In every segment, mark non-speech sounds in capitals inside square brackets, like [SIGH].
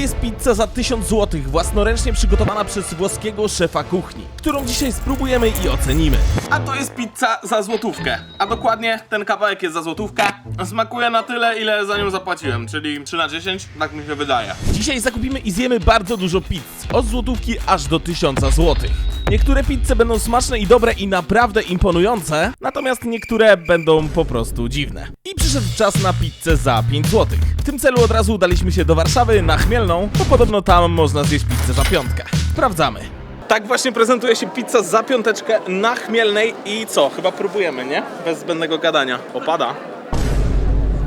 jest pizza za 1000 zł, własnoręcznie przygotowana przez włoskiego szefa kuchni, którą dzisiaj spróbujemy i ocenimy. A to jest pizza za złotówkę. A dokładnie ten kawałek jest za złotówkę. Smakuje na tyle, ile za nią zapłaciłem, czyli 3 na 10, tak mi się wydaje. Dzisiaj zakupimy i zjemy bardzo dużo pizz, od złotówki aż do 1000 złotych. Niektóre pizze będą smaczne i dobre i naprawdę imponujące, natomiast niektóre będą po prostu dziwne. I przyszedł czas na pizzę za 5 zł. W tym celu od razu udaliśmy się do Warszawy na Chmielną, bo podobno tam można zjeść pizzę za piątkę. Sprawdzamy. Tak właśnie prezentuje się pizza za piąteczkę na Chmielnej i co? Chyba próbujemy, nie? Bez zbędnego gadania. Opada.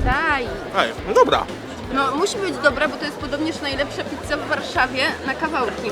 Daj. Ej, no dobra. No musi być dobra, bo to jest podobnież najlepsza pizza w Warszawie na kawałki.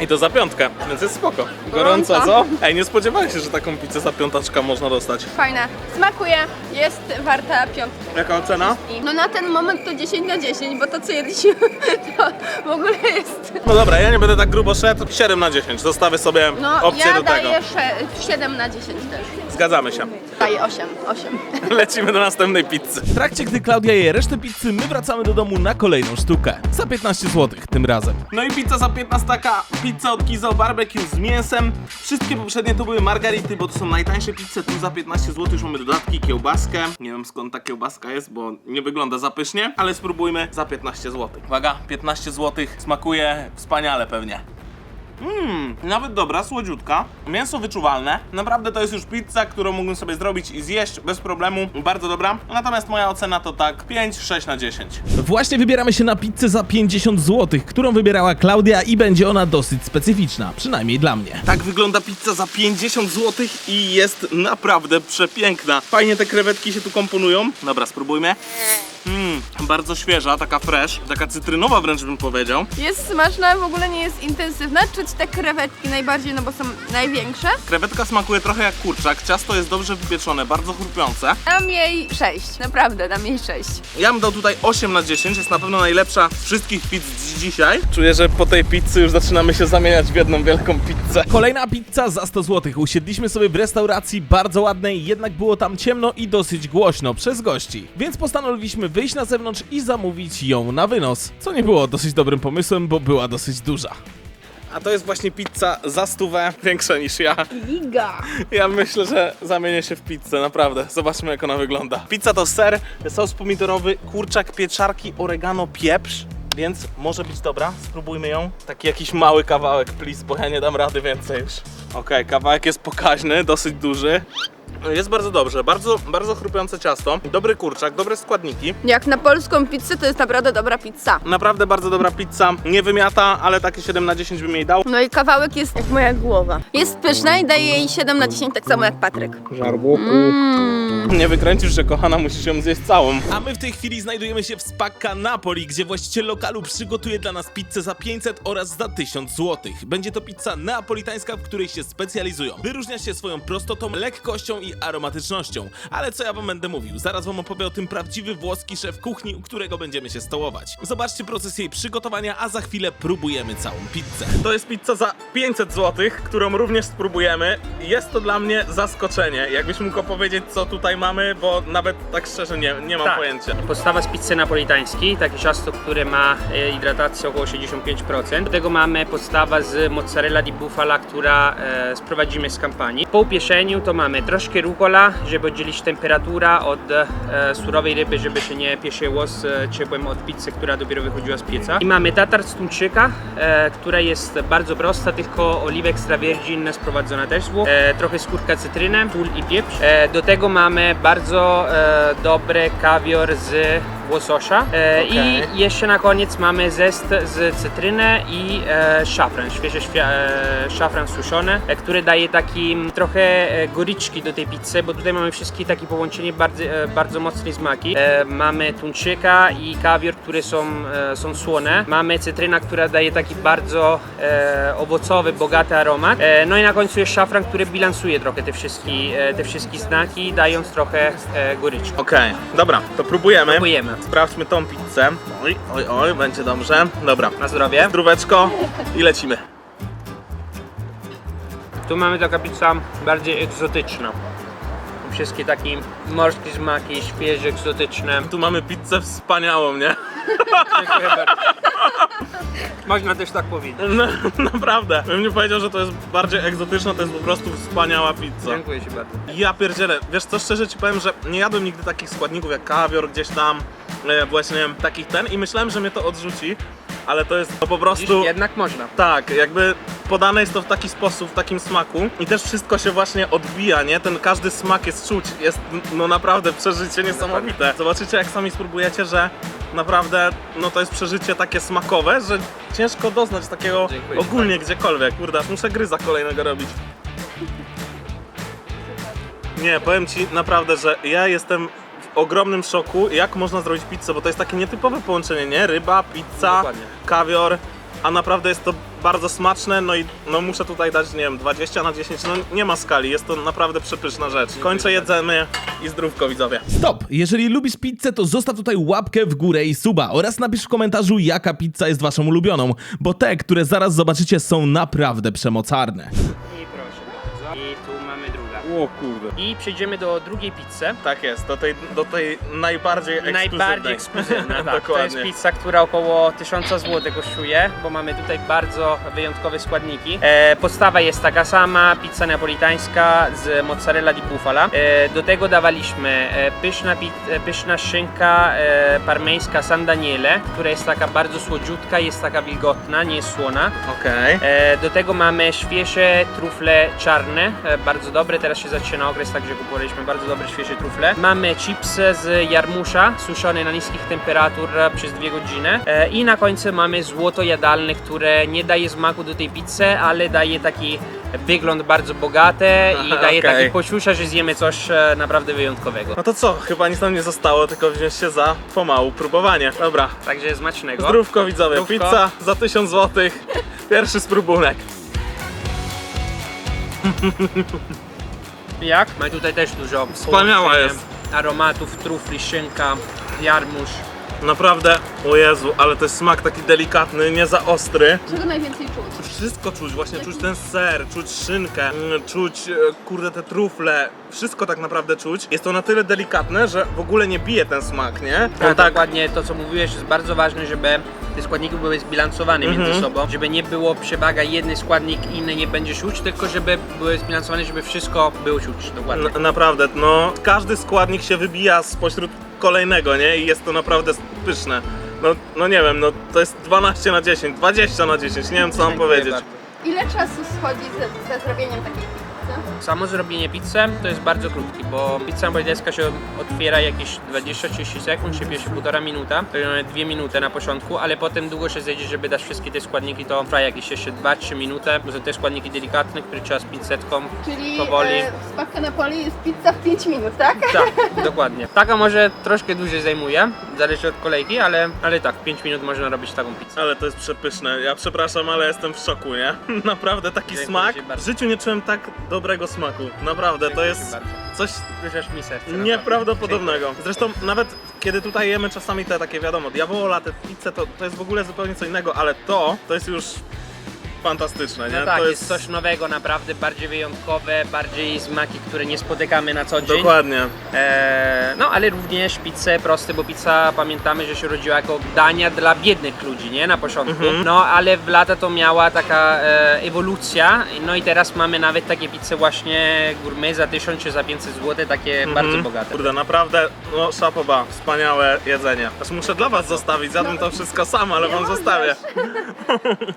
I to za piątkę, więc jest spoko. Gorąco. Gorąco, co? Ej, nie spodziewałem się, że taką pizzę za piątaczka można dostać. Fajna. Smakuje, jest warta piątki. Jaka ocena? No na ten moment to 10 na 10, bo to co jedliśmy [LAUGHS] to w ogóle jest... No dobra, ja nie będę tak grubo szedł. 7 na 10. Zostawię sobie No opcję ja do tego. daję sze- 7 na 10 też. Zgadzamy się. Daję 8, 8. Lecimy do następnej pizzy. W trakcie, gdy Klaudia je resztę pizzy, my wracamy do domu na kolejną sztukę. Za 15 zł tym razem. No i pizza za 15 taka. Pizza od Kizo Barbecue z mięsem. Wszystkie poprzednie to były margarity, bo to są najtańsze pizze. Tu za 15 zł już mamy dodatki, kiełbaskę. Nie wiem skąd ta kiełbaska jest, bo nie wygląda zapysznie, ale spróbujmy za 15 zł. Uwaga, 15 zł. Smakuje wspaniale pewnie. Mmm, nawet dobra, słodziutka. Mięso wyczuwalne. Naprawdę to jest już pizza, którą mógłbym sobie zrobić i zjeść bez problemu. Bardzo dobra. Natomiast moja ocena to tak 5, 6 na 10. Właśnie wybieramy się na pizzę za 50 zł, którą wybierała Klaudia i będzie ona dosyć specyficzna, przynajmniej dla mnie. Tak wygląda pizza za 50 zł i jest naprawdę przepiękna. Fajnie te krewetki się tu komponują. Dobra, spróbujmy. Mmm, bardzo świeża, taka fresh, taka cytrynowa wręcz bym powiedział. Jest smaczna, w ogóle nie jest intensywna. Czuć te krewetki najbardziej, no bo są największe. Krewetka smakuje trochę jak kurczak, ciasto jest dobrze wypieczone, bardzo chrupiące. Dam jej 6, naprawdę dam jej 6. Ja bym dał tutaj 8 na 10, jest na pewno najlepsza z wszystkich pizz dzisiaj. Czuję, że po tej pizzy już zaczynamy się zamieniać w jedną wielką pizzę. Kolejna pizza za 100 zł. Usiedliśmy sobie w restauracji bardzo ładnej, jednak było tam ciemno i dosyć głośno przez gości. Więc postanowiliśmy wyjść na zewnątrz i zamówić ją na wynos, co nie było dosyć dobrym pomysłem, bo była dosyć duża. A to jest właśnie pizza za stówę, większa niż ja. Giga. Ja myślę, że zamienię się w pizzę, naprawdę. Zobaczmy jak ona wygląda. Pizza to ser, sos pomidorowy, kurczak, pieczarki, oregano, pieprz. Więc może być dobra, spróbujmy ją. Taki jakiś mały kawałek, please, bo ja nie dam rady więcej już. Okej, kawałek jest pokaźny, dosyć duży. Jest bardzo dobrze, bardzo, bardzo chrupiące ciasto, dobry kurczak, dobre składniki. Jak na polską pizzę to jest naprawdę dobra pizza. Naprawdę bardzo dobra pizza, nie wymiata, ale takie 7 na 10 bym jej dał. No i kawałek jest jak moja głowa. Jest pyszna i daję jej 7 na 10, tak samo jak Patryk. Żarłoku. Nie wykręcisz, że kochana musisz ją zjeść całą. A my w tej chwili znajdujemy się w Spacca Napoli, gdzie właściciel lokalu przygotuje dla nas pizzę za 500 oraz za 1000 zł. Będzie to pizza neapolitańska, w której się specjalizują. Wyróżnia się swoją prostotą, lekkością i aromatycznością. Ale co ja wam będę mówił? Zaraz wam opowie o tym prawdziwy włoski szef kuchni, u którego będziemy się stołować. Zobaczcie proces jej przygotowania, a za chwilę próbujemy całą pizzę. To jest pizza za 500 zł, którą również spróbujemy. Jest to dla mnie zaskoczenie. Jakbyś mógł opowiedzieć, co tutaj mamy, bo nawet tak szczerze nie, nie mam Tak. pojęcia. Podstawa z pizzy napolitańskiej, takie ciasto, które ma e, hidratację około 65%. Do tego mamy podstawa z mozzarella di bufala, która e, sprowadzimy z kampanii. Po upieszeniu to mamy troszkę rucola, żeby oddzielić temperatura od e, surowej ryby, żeby się nie pieszyło z e, ciepłem od pizzy, która dopiero wychodziła z pieca. I mamy tatar z tuńczyka, e, która jest bardzo prosta, tylko oliwa extra virgin sprowadzona też z Włoch. E, trochę skórka cytryny, sól i pieprz. E, do tego mamy bardzo e, dobry kawior z łososia. E, Okej. I jeszcze na koniec mamy zest z cytryny i e, szafran, świeży świ- e, szafran suszony, e, który daje taki mm, trochę e, goryczki do tej pizzy, bo tutaj mamy wszystkie takie połączenie bardzo, e, bardzo mocne smaki. E, mamy tuńczyka i kawior, które są, e, są słone. Mamy cytryna, która daje taki bardzo e, owocowy, bogaty aromat. E, no i na końcu jest szafran, który bilansuje trochę te wszystkie, e, te wszystkie znaki, dając trochę e, goryczki. Okej, dobra, to próbujemy. Próbujemy. Sprawdźmy tą pizzę. Oj, oj, oj, będzie dobrze. Dobra, Na zdrowie. zdróweczko i lecimy. Tu mamy taka pizza bardziej egzotyczna. Wszystkie takie morskie smaki, świeże, egzotyczne. Tu mamy pizzę wspaniałą, nie? Dziękuję bardzo. [LAUGHS] Można też tak powiedzieć. No, naprawdę. Bym nie powiedział, że to jest bardziej egzotyczna, to jest po prostu wspaniała pizza. Dziękuję Ci bardzo. Ja pierdzielę, wiesz co, szczerze ci powiem, że nie jadłem nigdy takich składników jak kawior gdzieś tam, e, właśnie takich ten i myślałem, że mnie to odrzuci, ale to jest to po prostu... Dziś jednak można. Tak, jakby podane jest to w taki sposób, w takim smaku i też wszystko się właśnie odbija, nie? Ten każdy smak jest czuć, jest no naprawdę przeżycie niesamowite. Zobaczycie jak sami spróbujecie, że naprawdę no to jest przeżycie takie smakowe, że ciężko doznać takiego Dziękuję ogólnie gdziekolwiek. Kurde, muszę gryza kolejnego robić. Nie, powiem ci naprawdę, że ja jestem w ogromnym szoku, jak można zrobić pizzę, bo to jest takie nietypowe połączenie, nie? Ryba, pizza, Dokładnie. kawior, a naprawdę jest to bardzo smaczne, no i no muszę tutaj dać, nie wiem, 20 na 10, no nie ma skali, jest to naprawdę przepyszna rzecz. Kończę jedzenie i zdrówko widzowie. Stop! Jeżeli lubisz pizzę, to zostaw tutaj łapkę w górę i suba oraz napisz w komentarzu, jaka pizza jest waszą ulubioną, bo te, które zaraz zobaczycie, są naprawdę przemocarne. O kurde. I przejdziemy do drugiej pizzy. Tak jest, do tej, do tej najbardziej ekskluzywnej. Najbardziej ekskluzywna, [LAUGHS] tak. To jest pizza, która około 1000 zł kosztuje, bo mamy tutaj bardzo wyjątkowe składniki. E, podstawa jest taka sama, pizza napolitańska z mozzarella di bufala. E, do tego dawaliśmy e, pyszna, pi- e, pyszna szynka e, parmeńska San Daniele, która jest taka bardzo słodziutka, jest taka wilgotna, nie jest słona. Okej. E, do tego mamy świeże trufle czarne, e, bardzo dobre, teraz się zaczyna okres, także kupowaliśmy bardzo dobre świeże trufle. Mamy chipsy z jarmusza, suszone na niskich temperatur e, przez dwie godziny. E, I na końcu mamy złoto jadalne, które nie daje smaku do tej pizzy, ale daje taki wygląd bardzo bogaty i Aha, daje okej. taki poczucia, że zjemy coś e, naprawdę wyjątkowego. No to co, chyba nic nam nie zostało, tylko wziąć się za pomału próbowanie. Dobra, Także smacznego. zdrówko widzowie, Zdrówko. pizza za 1000 zł, pierwszy spróbunek. [LAUGHS] Jak? Mamy tutaj też dużo Wspaniała połączenia jest. aromatów, trufli, szynka, jarmuż. Naprawdę, o Jezu, ale to jest smak taki delikatny, nie za ostry. Czego najwięcej czuć? Wszystko czuć, właśnie czuć ten ser, czuć szynkę, mm, czuć, e, kurde, te trufle. Wszystko tak naprawdę czuć. Jest to na tyle delikatne, że w ogóle nie bije ten smak, nie? On Tak, dokładnie to co mówiłeś jest bardzo ważne, żeby te składniki były zbilansowane Mhm. między sobą, żeby nie było przewaga jedny składnik, inny nie będzie czuć, tylko żeby były zbilansowane, żeby wszystko było czuć, dokładnie. N- naprawdę, no każdy składnik się wybija spośród kolejnego, nie? I jest to naprawdę pyszne. No, no nie wiem, no to jest 12 na 10, 20 na 10, nie wiem co mam powiedzieć. Ile czasu schodzi ze, ze zrobieniem takiej? Samo zrobienie pizzy to jest bardzo krótkie, bo pizza napolitańska się otwiera jakieś 20-30 sekund, się pieszy półtora minuta, to mamy dwie minuty na początku, ale potem długo się zejdzie, żeby dać wszystkie te składniki, to trwa jakieś jeszcze 2-3 minuty, bo są te składniki delikatne, które trzeba z pinsetką Czyli powoli. e, w jest pizza w 5 minut, tak? Tak, dokładnie. Taka może troszkę dłużej zajmuje, zależy od kolejki, ale, ale tak, 5 minut można robić taką pizzę. Ale to jest przepyszne. Ja przepraszam, ale jestem w szoku, nie? [LAUGHS] Naprawdę taki Dziękuję smak. ci bardzo. W życiu nie czułem tak dobrego smaku. Naprawdę, to jest coś mi serce. nieprawdopodobnego. Zresztą nawet kiedy tutaj jemy czasami te takie wiadomo, diawola, te pizze, to, to jest w ogóle zupełnie co innego, ale to, to jest już fantastyczne, nie? No tak, to jest coś nowego, naprawdę bardziej wyjątkowe, bardziej smaki, które nie spotykamy na co dzień. Dokładnie. Eee, no ale również pizzę proste, bo pizza pamiętamy, że się rodziła jako dania dla biednych ludzi, nie? Na początku. Mhm. No ale w lata to miała taka e, ewolucja, no i teraz mamy nawet takie pizze właśnie gourmet za 1000 czy za 500 zł, takie bardzo Mhm. bogate. Kurde, naprawdę, no szapoba, wspaniałe jedzenie. Aż muszę dla was zostawić, zjadłem to wszystko sam, ale Nie wam możesz. zostawię. [LAUGHS]